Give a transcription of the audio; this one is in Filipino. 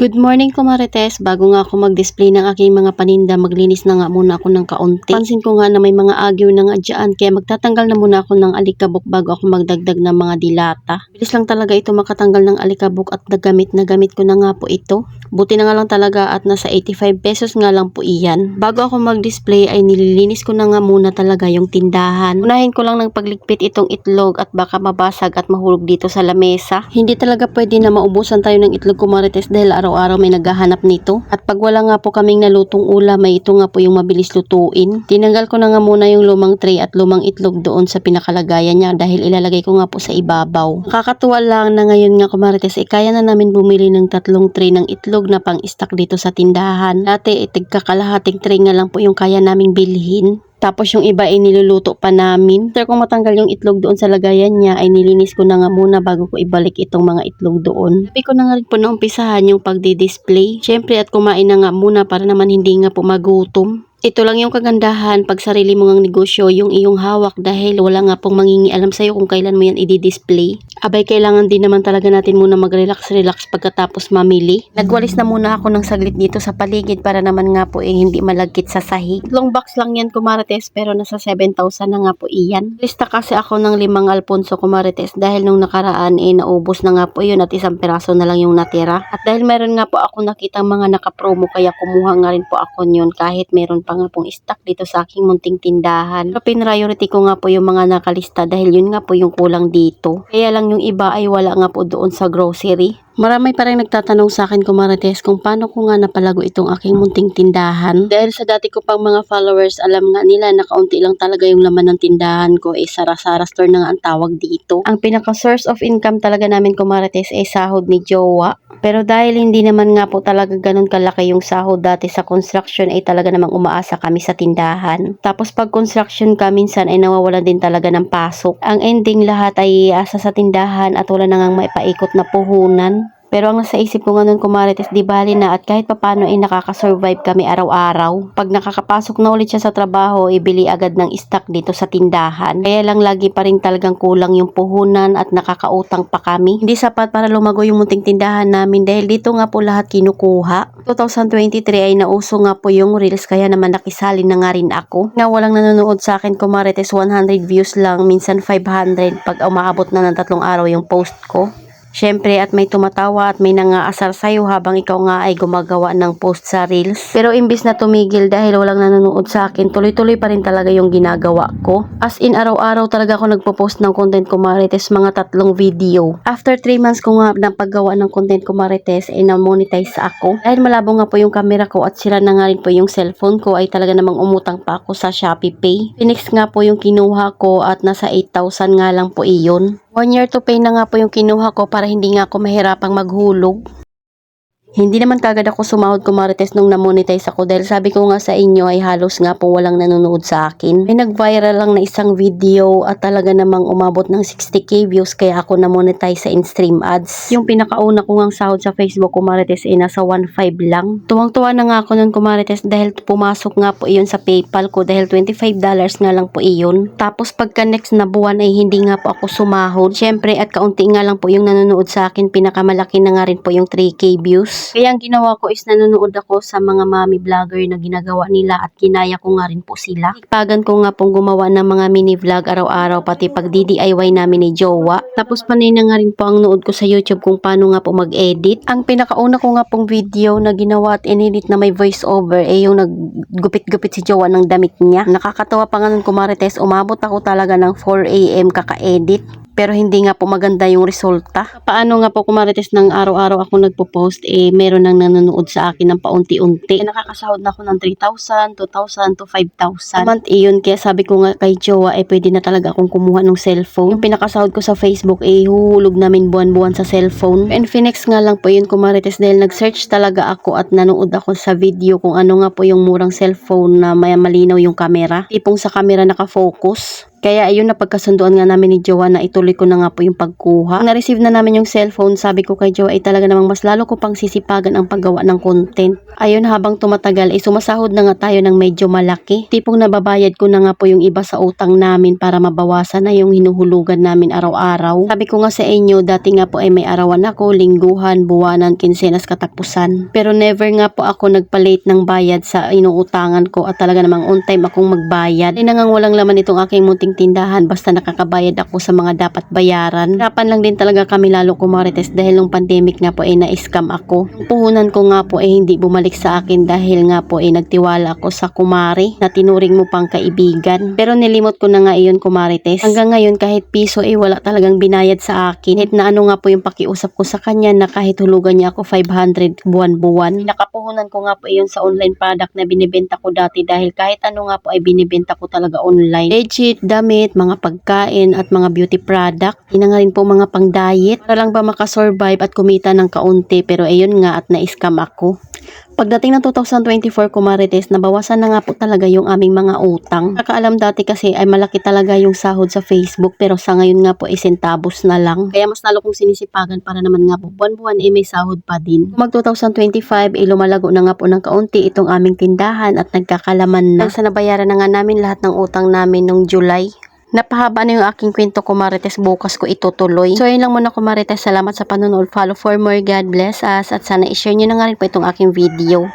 Good morning kumarites. Bago nga ako mag-display ng aking mga paninda, maglinis na nga muna ako ng kaunti. Pansin ko nga na may mga agyo na nga dyan, kaya magtatanggal na muna ako ng alikabok bago ako magdagdag ng mga dilata. Bilis lang talaga ito makatanggal ng alikabok at nagamit na gamit ko na nga po ito. Buti na nga lang talaga at nasa 85 pesos nga lang po iyan. Bago ako mag-display ay nililinis ko na nga muna talaga yung tindahan. Unahin ko lang ng pagligpit itong itlog at baka mabasag at mahulog dito sa lamesa. Hindi talaga pwede na maubusan tayo ng itlog kumarites dahil araw-araw may naghahanap nito. At pag wala nga po kaming nalutong ulam, may ito nga po yung mabilis lutuin. Tinanggal ko na nga muna yung lumang tray at lumang itlog doon sa pinakalagayan niya dahil ilalagay ko nga po sa ibabaw. Nakakatuwa lang na ngayon nga kumarites, eh, kaya na namin bumili ng tatlong tray ng itlog na pang stock dito sa tindahan. Dati, itig kakalahating tray nga lang po yung kaya naming bilhin. Tapos yung iba ay niluluto pa namin. After kung matanggal yung itlog doon sa lagayan niya, ay nilinis ko na nga muna bago ko ibalik itong mga itlog doon. Sabi ko na nga rin po na umpisahan yung pagdi-display. Siyempre at kumain na nga muna para naman hindi nga po magutom. Ito lang yung kagandahan pag sarili mo ngang negosyo, yung iyong hawak dahil wala nga pong mangingialam sa'yo kung kailan mo yan i-display. Abay, kailangan din naman talaga natin muna mag-relax-relax pagkatapos mamili. Nagwalis na muna ako ng saglit dito sa paligid para naman nga po eh hindi malagkit sa sahig. Long box lang yan kumarites pero nasa 7,000 na nga po iyan. Lista kasi ako ng limang Alfonso kumarites dahil nung nakaraan eh naubos na nga po yun at isang piraso na lang yung natira. At dahil meron nga po ako nakitang mga nakapromo kaya kumuha nga rin po ako yun kahit meron pa nga pong stock dito sa aking munting tindahan. Pero pinriority ko nga po yung mga nakalista dahil yun nga po yung kulang dito. Kaya lang yung iba ay wala nga po doon sa grocery. Marami pa rin nagtatanong sa akin kumarites kung paano ko nga napalago itong aking munting tindahan. Dahil sa dati ko pang mga followers, alam nga nila na kaunti lang talaga yung laman ng tindahan ko. Eh, Sara-Sara store na nga ang tawag dito. Ang pinaka source of income talaga namin kumarites ay sahod ni Jowa. Pero dahil hindi naman nga po talaga ganun kalaki yung sahod dati sa construction ay talaga namang umaasa kami sa tindahan. Tapos pag construction ka minsan ay nawawalan din talaga ng pasok. Ang ending lahat ay asa sa tindahan at wala na ngang maipaikot na puhunan. Pero ang nasa isip ko nga nun kumarites, di bali na at kahit papano ay nakakasurvive kami araw-araw. Pag nakakapasok na ulit siya sa trabaho, ibili agad ng stock dito sa tindahan. Kaya lang lagi pa rin talagang kulang yung puhunan at nakakautang pa kami. Hindi sapat para lumago yung munting tindahan namin dahil dito nga po lahat kinukuha. 2023 ay nauso nga po yung reels kaya naman nakisali na nga rin ako. Nga walang nanonood sa akin kumarites 100 views lang, minsan 500 pag umaabot na ng tatlong araw yung post ko. Siyempre at may tumatawa at may nangaasar sa'yo habang ikaw nga ay gumagawa ng post sa Reels. Pero imbis na tumigil dahil walang nanonood sa akin, tuloy-tuloy pa rin talaga yung ginagawa ko. As in araw-araw talaga ako nagpo-post ng content ko Marites, mga tatlong video. After 3 months ko nga ng paggawa ng content ko Marites, ay na-monetize ako. Dahil malabo nga po yung camera ko at sira na nga rin po yung cellphone ko ay talaga namang umutang pa ako sa Shopee Pay. Phoenix nga po yung kinuha ko at nasa 8,000 nga lang po iyon. One year to pay na nga po yung kinuha ko para hindi nga ako mahirapang maghulog. Hindi naman kagad ako sumahod kumarites nung namonetize ako dahil sabi ko nga sa inyo ay halos nga po walang nanonood sa akin. May nag-viral lang na isang video at talaga namang umabot ng 60k views kaya ako namonetize sa in-stream ads. Yung pinakauna ko ngang sahod sa Facebook kumarites ay nasa 1.5 lang. Tuwang-tuwa na nga ako nun kumarites dahil pumasok nga po iyon sa PayPal ko dahil 25 dollars nga lang po iyon. Tapos pagka next na buwan ay hindi nga po ako sumahod. Syempre at kaunti nga lang po yung nanonood sa akin pinakamalaki na nga rin po yung 3k views. Kaya ang ginawa ko is nanonood ako sa mga mami vlogger na ginagawa nila at kinaya ko nga rin po sila. Ipagan ko nga pong gumawa ng mga mini vlog araw-araw pati pag DIY namin ni Jowa. Tapos panay na nga rin po ang nood ko sa YouTube kung paano nga po mag-edit. Ang pinakauna ko nga pong video na ginawa at inedit na may voice over eh yung naggupit-gupit si Jowa ng damit niya. Nakakatawa pa nga nun kumarites, umabot ako talaga ng 4am kaka-edit pero hindi nga po maganda yung resulta. Paano nga po kumarites ng araw-araw ako nagpo-post, eh meron nang nanonood sa akin ng paunti-unti. Eh, nakakasahod na ako ng 3,000, 2,000 to 5,000. Month iyon, kaya sabi ko nga kay Jowa, eh pwede na talaga akong kumuha ng cellphone. Yung pinakasahod ko sa Facebook, eh huhulog namin buwan-buwan sa cellphone. And Phoenix nga lang po yun kumarites dahil nag-search talaga ako at nanood ako sa video kung ano nga po yung murang cellphone na may malinaw yung camera. Tipong sa camera nakafocus. Kaya ayun napagkasunduan nga namin ni Jowa na ituloy ko na nga po yung pagkuha. Na-receive na namin yung cellphone, sabi ko kay Jowa ay talaga namang mas lalo ko pang sisipagan ang paggawa ng content. Ayun habang tumatagal ay sumasahod na nga tayo ng medyo malaki. Tipong nababayad ko na nga po yung iba sa utang namin para mabawasan na yung hinuhulugan namin araw-araw. Sabi ko nga sa inyo, dati nga po ay may arawan ako, lingguhan, buwanan, kinsenas, katapusan. Pero never nga po ako nagpalit ng bayad sa inuutangan ko at talaga namang on time akong magbayad. Ay nangang walang laman itong aking munting tindahan basta nakakabayad ako sa mga dapat bayaran. Hirapan lang din talaga kami lalo kumarites dahil nung pandemic nga po ay na-scam ako. Puhunan ko nga po ay hindi bumalik sa akin dahil nga po ay nagtiwala ako sa kumari na tinuring mo pang kaibigan. Pero nilimot ko na nga iyon kumarites. Hanggang ngayon kahit piso ay wala talagang binayad sa akin. Kahit na ano nga po yung pakiusap ko sa kanya na kahit hulugan niya ako 500 buwan-buwan. Nakapuhunan ko nga po iyon sa online product na binibenta ko dati dahil kahit ano nga po ay binibenta ko talaga online. Legit, damit, mga pagkain at mga beauty product. Ina nga rin po mga pang diet. Para lang ba makasurvive at kumita ng kaunti pero ayun nga at na-scam ako. Pagdating ng 2024 kumarites, nabawasan na nga po talaga yung aming mga utang. Nakaalam dati kasi ay malaki talaga yung sahod sa Facebook pero sa ngayon nga po ay centavos na lang. Kaya mas lalo kong sinisipagan para naman nga po buwan-buwan ay may sahod pa din. Mag 2025 ay lumalago na nga po ng kaunti itong aming tindahan at nagkakalaman na. Sa nabayaran na nga namin lahat ng utang namin nung July. Napahaba na yung aking kwento kumarites bukas ko itutuloy. So ayun lang muna kumarites. Salamat sa panonood. Follow for more. God bless us. At sana i-share nyo na nga rin po itong aking video.